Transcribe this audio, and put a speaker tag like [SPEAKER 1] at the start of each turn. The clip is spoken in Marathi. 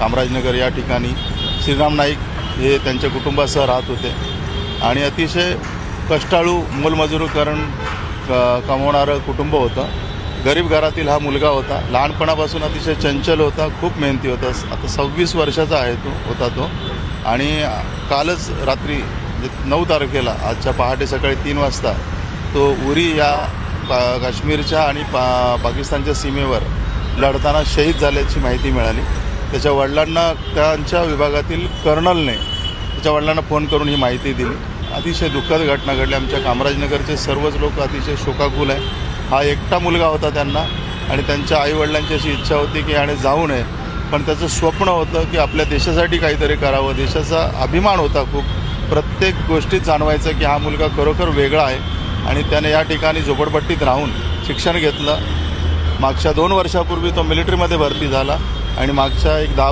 [SPEAKER 1] कामराजनगर या ठिकाणी श्रीराम नाईक हे त्यांच्या कुटुंबासह राहत होते. आणि अतिशय कष्टाळू मोलमजुरीकरण क कमवणारं कुटुंब होतं. गरीब घरातील हा मुलगा होता. लहानपणापासून अतिशय चंचल होता खूप मेहनती होता. आता सव्वीस वर्षाचा आहे तो होता तो. आणि कालच रात्री म्हणजे नऊ तारखेला आजच्या पहाटे सकाळी तीन वाजता तो उरी या पा काश्मीरच्या आणि पा पाकिस्तानच्या सीमेवर लढताना शहीद झाल्याची माहिती मिळाली. त्याच्या वडिलांना त्यांच्या विभागातील कर्नलने त्याच्या वडिलांना फोन करून ही माहिती दिली. अतिशय दुःखद घटना घडली. आमच्या कामराजनगरचे सर्वच लोक अतिशय शोकाकुल आहे. हा एकटा मुलगा होता त्यांना आणि त्यांच्या आईवडिलांची अशी इच्छा होती की याने जाऊ नये. पण त्याचं स्वप्न होतं की आपल्या देशासाठी काहीतरी करावं. देशाचा अभिमान होता खूप. प्रत्येक गोष्टीत जाणवायचं की हा मुलगा खरोखर वेगळा आहे आणि त्याने या ठिकाणी झोपडपट्टीत राहून शिक्षण घेतलं. मागच्या दोन वर्षापूर्वी तो मिलिटरीमध्ये भरती झाला. आणि मागच्या एक दहा